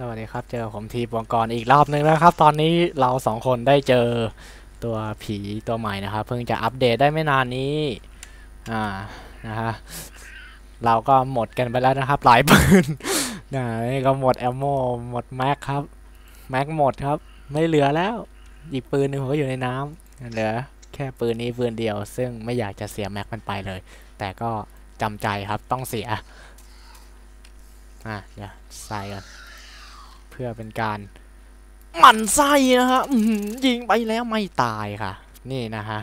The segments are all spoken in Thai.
สวัสดีครับ เจอผมทีปวงกรอีกรอบนึงแล้วครับ ตอนนี้เราสองคนได้เจอตัวผีตัวใหม่นะครับ เพิ่งจะอัปเดตได้ไม่นานนี้ อ่า นะฮะ เราก็หมดกันไปแล้วนะครับ หลายปืนนะนี่ก็หมดแอมโมหมดแม็กครับ แม็กหมดครับ ไม่เหลือแล้ว อีกปืนหนึ่งผมก็อยู่ในน้ำเหลือแค่ปืนนี้ปืนเดียว ซึ่งไม่อยากจะเสียแม็กมันไปเลย แต่ก็จำใจครับต้องเสีย อะเดี๋ยวใส่กัน เพื่อเป็นการหมั่นไส้นะฮะยิงไปแล้วไม่ตายค่ะ นี่นะฮะ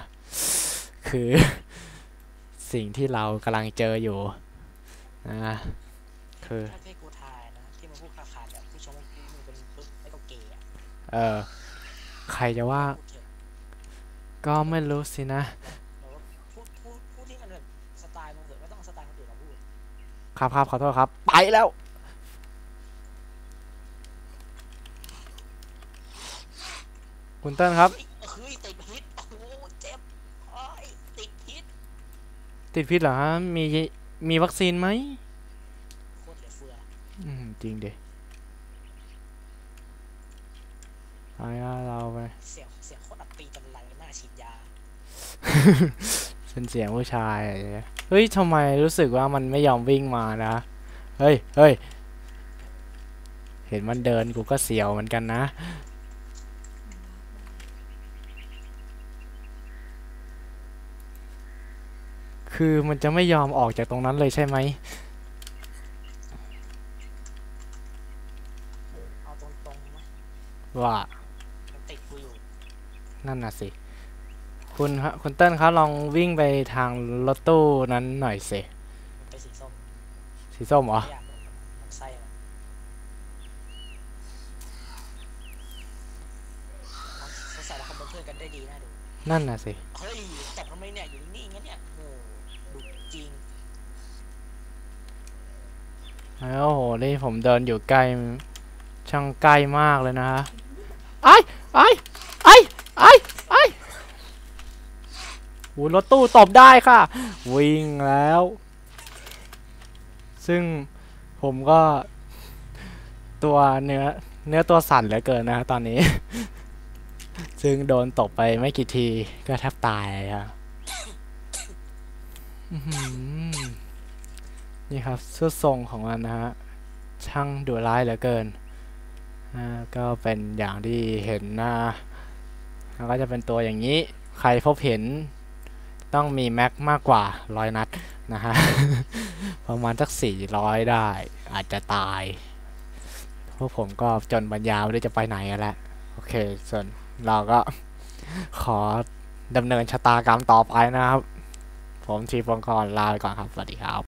คือ สิ่งที่เรากำลังเจออยู่นะคือให้กูทายนะว่ามึงเป็นปึ๊กไม่ก็เกย์อะเอใครจะว่า ก็ไม่รู้สินะแบบว่าพูดที่มันแบบสไตล์มึงเถอะไม่ต้องเอาสไตล์คนอื่นมาพูดครับครับขอโทษครับ ไปแล้ว คุณเติ้ลครับ เฮ้ยเฮ้ยติดพิษโอ้โหเจ็บโอ้ยติดพิษติดพิษเหรอฮะมีมีวัคซีนไหมโคตรเหลือเฟืออืมจริงดิไปละเราไปเสียงเสียงโคตรอับปีจันไรหน้าฉีดยาเป็นเสียงผู้ชายอะไรเงี้ยเฮ้ยทำไมรู้สึกว่ามันไม่ยอมวิ่งมานะ เฮ้ยเฮ้ยเห็นมันเดินกูก็เสียวเหมือนกันนะ คือมันจะไม่ยอมออกจากตรงนั้นเลยใช่ไหมเอาตรงๆนะว่ามันติดกูอยู่นั่นน่ะสิ คุณฮะคุณเติ้ลครับลองวิ่งไปทางรถตู้นั้นหน่อยสิ มันไปนสีส้มสีส้มเหรอ ไม่อยากมันมันไส้มันเขาใส่แล้วเขาเป็นเพื่อนกันได้ดีน่าดูนั่นน่ะสิ เฮ้ยตบทำไมเนี่ยอยู่นิ่งๆงั้นเนี่ยโอ้โหดุจ ริง แล้วโอ้โหนี่ผมเดินอยู่ใกล้ช่างใกล้มากเลยนะฮะไอ้ไอ้ไอ้ไอ้ไอ้โอ้รถตู้ตบได้ค่ะ วิ่งแล้ว ซึ่งผมก็ ตัวเนื้อเนื้อตัวสั่นเหลือเกินนะฮะตอนนี้ ซึ่งโดนตบไปไม่กี่ทีก็แทบตายเลยครับอื้อหือ นี่ครับสุดทรงของมันนะฮะ ช่างดุร้ายเหลือเกิน ก็เป็นอย่างที่เห็นนะแล้วก็จะเป็นตัวอย่างนี้ ใครพบเห็นต้องมีแม็กมากกว่าร้อยนัดนะฮะ ประมาณสักสี่ร้อยได้ อาจจะตาย พวกผมก็จนปัญญาไม่รู้จะไปไหนกันแล้ว โอเค ส่วนเราก็ขอดำเนินชะตากรรมต่อไปนะครับ ผมทีฟองกรลาไปก่อนครับ สวัสดีครับ